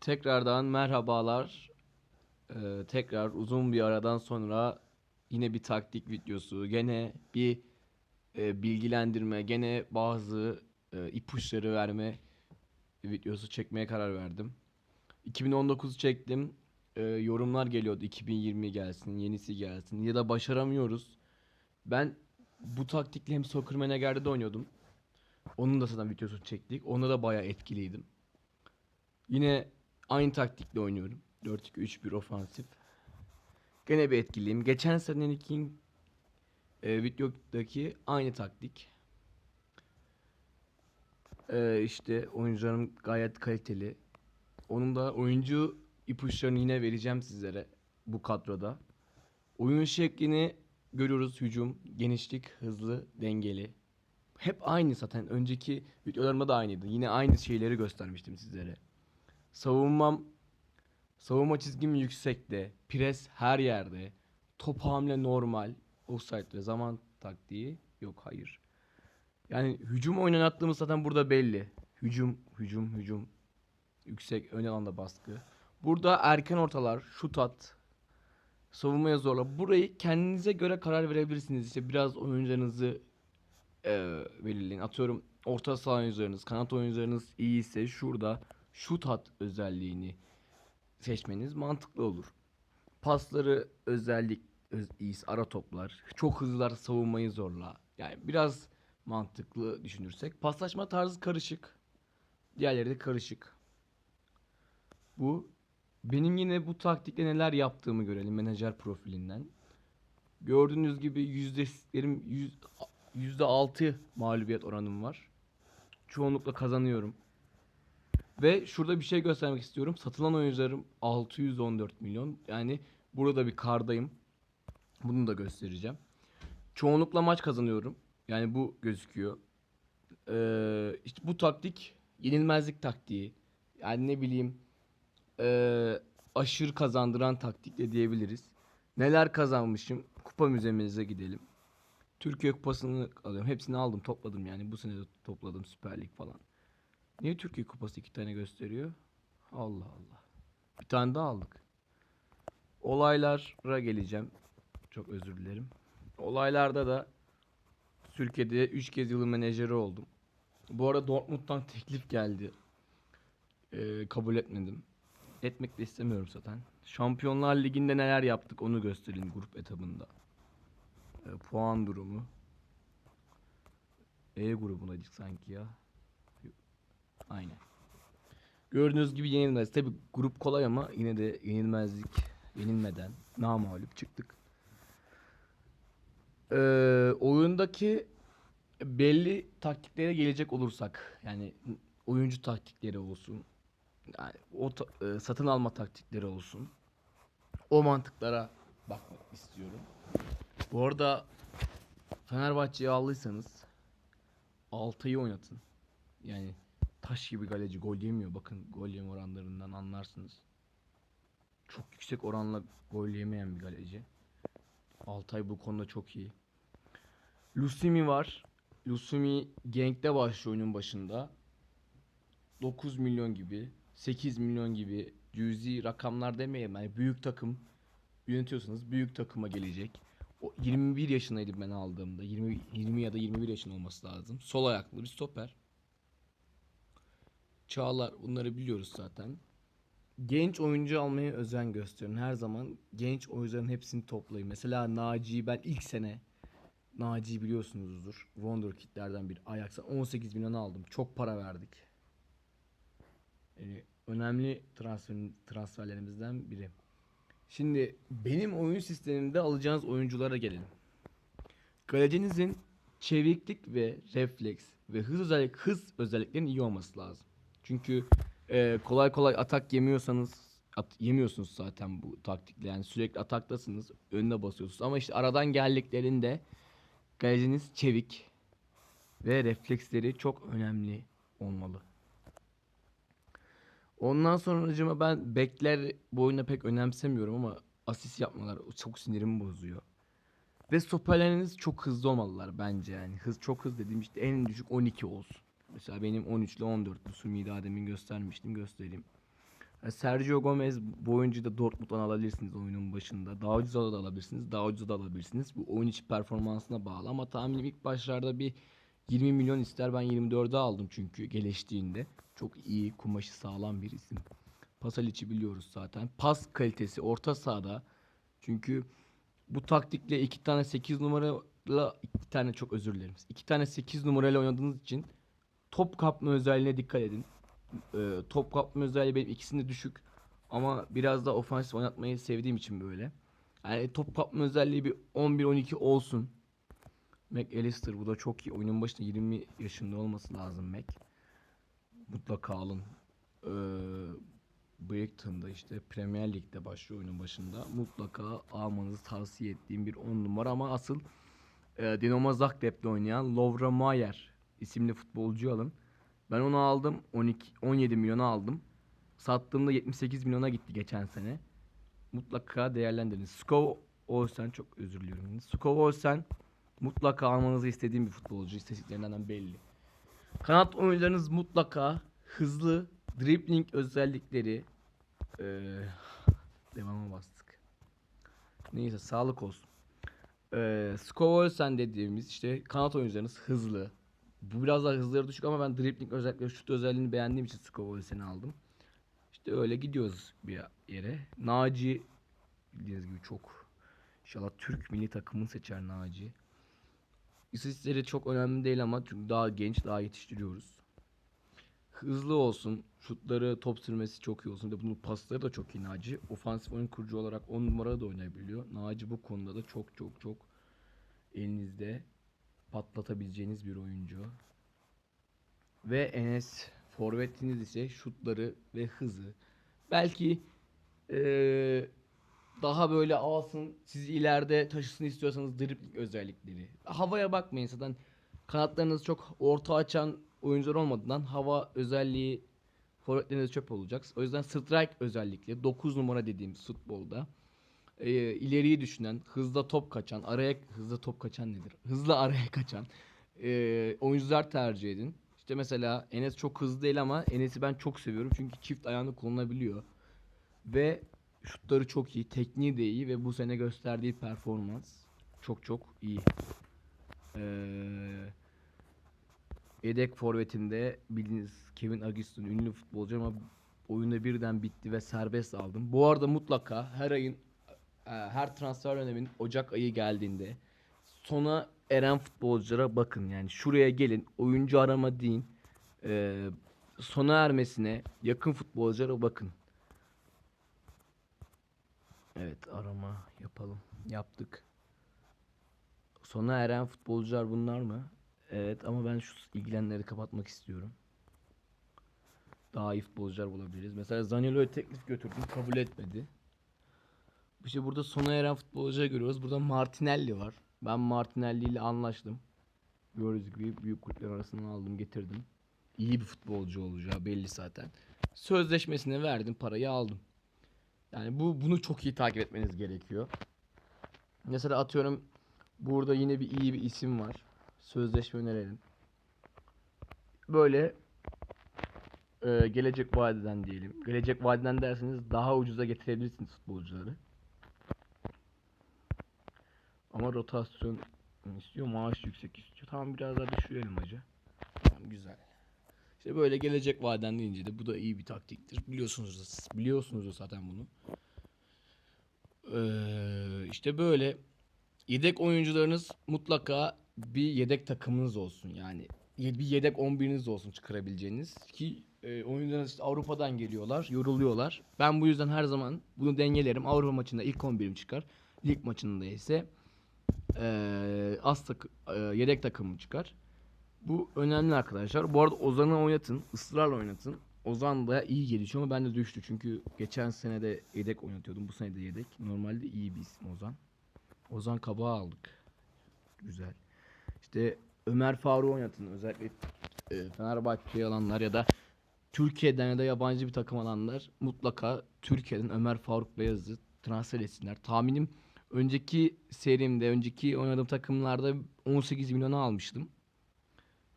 Tekrardan merhabalar. Ee, tekrar uzun bir aradan sonra yine bir taktik videosu, gene bir e, bilgilendirme, gene bazı e, ipuçları verme videosu çekmeye karar verdim. 2019 çektim. Ee, yorumlar geliyordu 2020 gelsin, yenisi gelsin ya da başaramıyoruz. Ben bu taktikle hem Soccer Manager'de oynuyordum. Onun da zaten videosunu çektik. Onda da bayağı etkiliydim. Yine aynı taktikle oynuyorum. 4-2-3-1 ofansif. Gene bir etkiliyim. Geçen seneki e, videodaki aynı taktik. E, işte oyuncularım gayet kaliteli. Onun da oyuncu ipuçlarını yine vereceğim sizlere bu kadroda. Oyun şeklini görüyoruz. Hücum, genişlik, hızlı, dengeli. Hep aynı zaten. Önceki videolarımda da aynıydı. Yine aynı şeyleri göstermiştim sizlere. Savunmam savunma çizgim yüksekte. Pres her yerde. Top hamle normal. Offside ve zaman taktiği yok hayır. Yani hücum oynattığımız zaten burada belli. Hücum, hücum, hücum. Yüksek ön alanda baskı. Burada erken ortalar, şut at. Savunmaya zorla. Burayı kendinize göre karar verebilirsiniz. İşte biraz oyuncularınızı e, belirleyin. Atıyorum orta saha oyuncularınız, kanat oyuncularınız iyi ise şurada şut at özelliğini seçmeniz mantıklı olur. Pasları özellik öz, ara toplar. Çok hızlılar savunmayı zorla. Yani biraz mantıklı düşünürsek. Paslaşma tarzı karışık. Diğerleri de karışık. Bu benim yine bu taktikle neler yaptığımı görelim menajer profilinden. Gördüğünüz gibi yüzdelerim yüz, yüzde altı mağlubiyet oranım var. Çoğunlukla kazanıyorum. Ve şurada bir şey göstermek istiyorum. Satılan oyuncularım 614 milyon. Yani burada bir kardayım. Bunu da göstereceğim. Çoğunlukla maç kazanıyorum. Yani bu gözüküyor. Ee, işte bu taktik yenilmezlik taktiği. Yani ne bileyim ee, aşırı kazandıran taktik de diyebiliriz. Neler kazanmışım? Kupa müzemize gidelim. Türkiye Kupası'nı alıyorum. Hepsini aldım, topladım yani. Bu sene de topladım Süper Lig falan. Niye Türkiye Kupası iki tane gösteriyor? Allah Allah. Bir tane daha aldık. Olaylara geleceğim. Çok özür dilerim. Olaylarda da Türkiye'de 3 kez yılın menajeri oldum. Bu arada Dortmund'dan teklif geldi. Ee, kabul etmedim. Etmek de istemiyorum zaten. Şampiyonlar Ligi'nde neler yaptık onu göstereyim grup etabında. Ee, puan durumu. E grubundaydık sanki ya. Aynen. Gördüğünüz gibi yenilmez. Tabi grup kolay ama yine de yenilmezlik yenilmeden namağlup çıktık. Ee, oyundaki belli taktiklere gelecek olursak yani oyuncu taktikleri olsun yani o e, satın alma taktikleri olsun o mantıklara bakmak istiyorum. Bu arada Fenerbahçe'yi aldıysanız Altay'ı oynatın. Yani taş gibi galeci gol yemiyor. Bakın gol yeme oranlarından anlarsınız. Çok yüksek oranla gol yemeyen bir galeci. Altay bu konuda çok iyi. Lusumi var. Lusumi Genk'te başlıyor oyunun başında. 9 milyon gibi, 8 milyon gibi cüzi rakamlar demeyeyim. Yani büyük takım yönetiyorsanız büyük takıma gelecek. O 21 yaşındaydım ben aldığımda. 20 20 ya da 21 yaşında olması lazım. Sol ayaklı bir stoper. Çağlar bunları biliyoruz zaten. Genç oyuncu almaya özen gösterin. Her zaman genç oyuncuların hepsini toplayın. Mesela Naci'yi ben ilk sene Naci biliyorsunuzdur. Wonderkid'lerden bir Ajax'a 18 milyon aldım. Çok para verdik. Yani önemli transfer, transferlerimizden biri. Şimdi benim oyun sistemimde alacağınız oyunculara gelelim. Kalecinizin çeviklik ve refleks ve hız özellik hız özelliklerinin iyi olması lazım. Çünkü e, kolay kolay atak yemiyorsanız at, yemiyorsunuz zaten bu taktikle yani sürekli ataktasınız önüne basıyorsunuz ama işte aradan geldiklerinde kaleciniz çevik ve refleksleri çok önemli olmalı. Ondan sonra ben bekler bu oyuna pek önemsemiyorum ama asist yapmalar çok sinirimi bozuyor. Ve stoperleriniz çok hızlı olmalılar bence yani. Hız çok hızlı dediğim işte en düşük 12 olsun. Mesela benim 13 ile 14 bu Sumi'yi daha demin göstermiştim göstereyim. Sergio Gomez bu oyuncuyu da Dortmund'dan alabilirsiniz oyunun başında. Daha ucuza da alabilirsiniz, daha ucuza da alabilirsiniz. Bu oyun içi performansına bağlı ama tahminim ilk başlarda bir 20 milyon ister. Ben 24'e aldım çünkü geliştiğinde. Çok iyi, kumaşı sağlam bir isim. Pasalic'i biliyoruz zaten. Pas kalitesi orta sahada. Çünkü bu taktikle iki tane 8 numarayla iki tane çok özür dilerim. İki tane 8 numarayla oynadığınız için top kapma özelliğine dikkat edin. Ee, top kapma özelliği benim ikisinde düşük ama biraz da ofansif oynatmayı sevdiğim için böyle. Yani top kapma özelliği bir 11-12 olsun. McAllister bu da çok iyi. Oyunun başında 20 yaşında olması lazım Mac. Mutlaka alın. Ee, Brighton'da işte Premier Lig'de başlıyor oyunun başında. Mutlaka almanızı tavsiye ettiğim bir 10 numara ama asıl e, Dinamo Zagreb'de oynayan Lovra Mayer isimli futbolcu alın. Ben onu aldım 12 17 milyona aldım. Sattığımda 78 milyona gitti geçen sene. Mutlaka değerlendirin. Skov Olsen çok özür diliyorum. Skov Olsen mutlaka almanızı istediğim bir futbolcu. İstatistiklerinden belli. Kanat oyuncularınız mutlaka hızlı, dribbling özellikleri eee devama bastık. Neyse sağlık olsun. Eee Skovolsen dediğimiz işte kanat oyuncularınız hızlı. Bu biraz daha hızları düşük ama ben dribbling özellikleri, şut özelliğini beğendiğim için Skovolsen'i aldım. İşte öyle gidiyoruz bir yere. Naci bildiğiniz gibi çok inşallah Türk milli takımını seçer Naci. İstatistikleri çok önemli değil ama çünkü daha genç, daha yetiştiriyoruz. Hızlı olsun, şutları, top sürmesi çok iyi olsun. De bunun pasları da çok iyi Naci. Ofansif oyun kurucu olarak 10 numara da oynayabiliyor. Naci bu konuda da çok çok çok elinizde patlatabileceğiniz bir oyuncu. Ve Enes forvetiniz ise şutları ve hızı. Belki eee, daha böyle alsın sizi ileride taşısın istiyorsanız dribbling özellikleri. Havaya bakmayın zaten kanatlarınız çok orta açan oyuncular olmadığından hava özelliği forvetleriniz çöp olacak. O yüzden strike özellikle 9 numara dediğimiz futbolda e, ileriyi düşünen, hızla top kaçan, araya hızla top kaçan nedir? Hızla araya kaçan e, oyuncular tercih edin. İşte mesela Enes çok hızlı değil ama Enes'i ben çok seviyorum çünkü çift ayağını kullanabiliyor. Ve şutları çok iyi, tekniği de iyi ve bu sene gösterdiği performans çok çok iyi. Ee, yedek forvetinde bildiğiniz Kevin Augustin ünlü futbolcu ama oyunda birden bitti ve serbest aldım. Bu arada mutlaka her ayın her transfer dönemin Ocak ayı geldiğinde sona eren futbolculara bakın. Yani şuraya gelin oyuncu arama deyin. Ee, sona ermesine yakın futbolculara bakın. Evet arama yapalım. Yaptık. Sona eren futbolcular bunlar mı? Evet ama ben şu ilgilenenleri kapatmak istiyorum. Daha iyi futbolcular bulabiliriz. Mesela Zaniolo'ya teklif götürdüm. Kabul etmedi. İşte burada sona eren futbolcuları görüyoruz. Burada Martinelli var. Ben Martinelli ile anlaştım. Gördüğünüz gibi büyük kulüpler arasından aldım getirdim. İyi bir futbolcu olacağı belli zaten. Sözleşmesine verdim parayı aldım. Yani bu bunu çok iyi takip etmeniz gerekiyor. Mesela atıyorum burada yine bir iyi bir isim var. Sözleşme önerelim. Böyle e, gelecek vadeden diyelim. Gelecek vadeden derseniz daha ucuza getirebilirsiniz futbolcuları. Ama rotasyon istiyor, maaş yüksek istiyor. Tamam biraz daha düşürelim hacı. Tamam güzel. İşte böyle gelecek vaden deyince de bu da iyi bir taktiktir. Biliyorsunuz biliyorsunuz zaten bunu. Ee, işte böyle yedek oyuncularınız mutlaka bir yedek takımınız olsun. Yani bir yedek 11'iniz olsun çıkarabileceğiniz ki e, oyuncularınız işte Avrupa'dan geliyorlar, yoruluyorlar. Ben bu yüzden her zaman bunu dengelerim. Avrupa maçında ilk 11'im çıkar. Lig maçında ise e, az takı- e, yedek takımım çıkar. Bu önemli arkadaşlar. Bu arada Ozan'ı oynatın. ısrarla oynatın. Ozan da iyi gelişiyor ama ben de düştü. Çünkü geçen sene de yedek oynatıyordum. Bu sene de yedek. Normalde iyi bir isim Ozan. Ozan Kabağı aldık. Güzel. İşte Ömer Faruk'u oynatın. Özellikle e, Fenerbahçe'yi alanlar ya da Türkiye'den ya da yabancı bir takım alanlar mutlaka Türkiye'den Ömer Faruk Beyaz'ı transfer etsinler. Tahminim önceki serimde, önceki oynadığım takımlarda 18 milyona almıştım.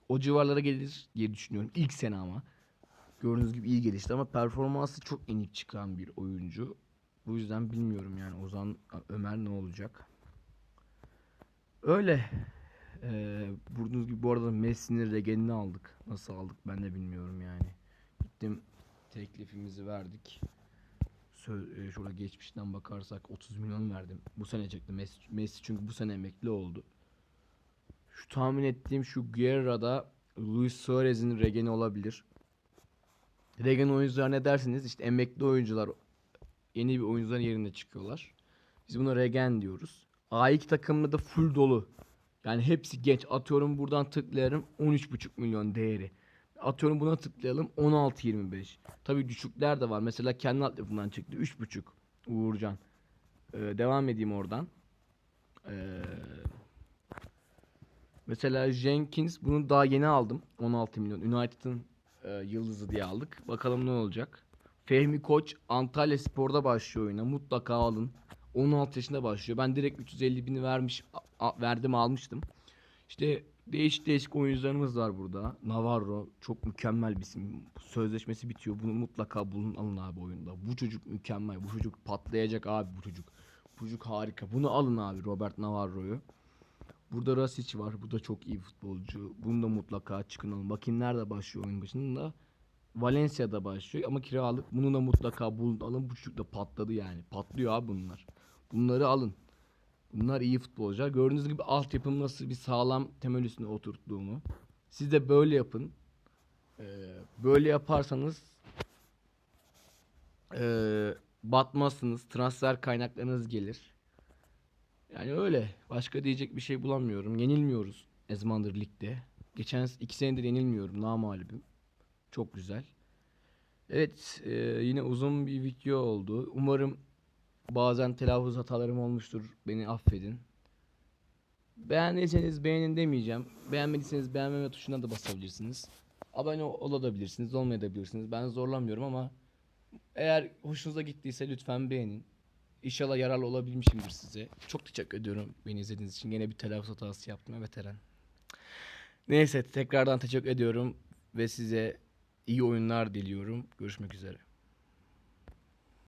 O civarlara gelir diye düşünüyorum. İlk sene ama. Gördüğünüz gibi iyi gelişti ama performansı çok inik çıkan bir oyuncu. Bu yüzden bilmiyorum yani Ozan Ömer ne olacak. Öyle. Ee, gördüğünüz gibi bu arada Messi'nin regenini aldık. Nasıl aldık ben de bilmiyorum yani. Gittim teklifimizi verdik. Söz, e, geçmişten bakarsak 30 milyon verdim. Bu sene çekti Messi, Messi çünkü bu sene emekli oldu. Şu tahmin ettiğim şu Guerra'da Luis Suarez'in regeni olabilir. Regen oyuncular ne dersiniz? İşte emekli oyuncular yeni bir oyuncuların yerine çıkıyorlar. Biz buna regen diyoruz. A2 takımında da full dolu. Yani hepsi genç. Atıyorum buradan tıklayalım 13,5 milyon değeri. Atıyorum buna tıklayalım 16-25. Tabii düşükler de var. Mesela kendi altyapımdan çıktı 3,5 Uğurcan. Ee, devam edeyim oradan. Ee, mesela Jenkins bunu daha yeni aldım. 16 milyon. United'ın e, yıldızı diye aldık. Bakalım ne olacak. Fehmi Koç Antalya Spor'da başlıyor oyuna. Mutlaka alın. 16 yaşında başlıyor. Ben direkt 350 bini vermiş verdim almıştım. İşte değişik değişik oyuncularımız var burada. Navarro çok mükemmel bir isim. Sözleşmesi bitiyor. Bunu mutlaka bulun alın abi oyunda. Bu çocuk mükemmel. Bu çocuk patlayacak abi bu çocuk. Bu çocuk harika. Bunu alın abi Robert Navarro'yu. Burada Rasic var. Bu da çok iyi futbolcu. Bunu da mutlaka çıkın alın. Bakayım nerede başlıyor oyun başında. Valencia'da başlıyor ama kiralık. Bunu da mutlaka bulun alın. Bu çocuk da patladı yani. Patlıyor abi bunlar. Bunları alın. Bunlar iyi futbolcular. Gördüğünüz gibi altyapım nasıl bir sağlam temel üstüne oturttuğumu. Siz de böyle yapın. Ee, böyle yaparsanız ee, batmazsınız. Transfer kaynaklarınız gelir. Yani öyle. Başka diyecek bir şey bulamıyorum. Yenilmiyoruz Ezmandır Lig'de. Geçen iki senedir yenilmiyorum. Namalibim. Çok güzel. Evet, e, yine uzun bir video oldu. Umarım bazen telaffuz hatalarım olmuştur. Beni affedin. Beğendiyseniz beğenin demeyeceğim. Beğenmediyseniz beğenmeme tuşuna da basabilirsiniz. Abone ol- olabilirsiniz, olmayabilirsiniz. Ben zorlamıyorum ama eğer hoşunuza gittiyse lütfen beğenin. İnşallah yararlı olabilmişimdir size. Çok teşekkür ediyorum beni izlediğiniz için. Yine bir telaffuz hatası yaptım evet Eren. Neyse tekrardan teşekkür ediyorum ve size iyi oyunlar diliyorum. Görüşmek üzere.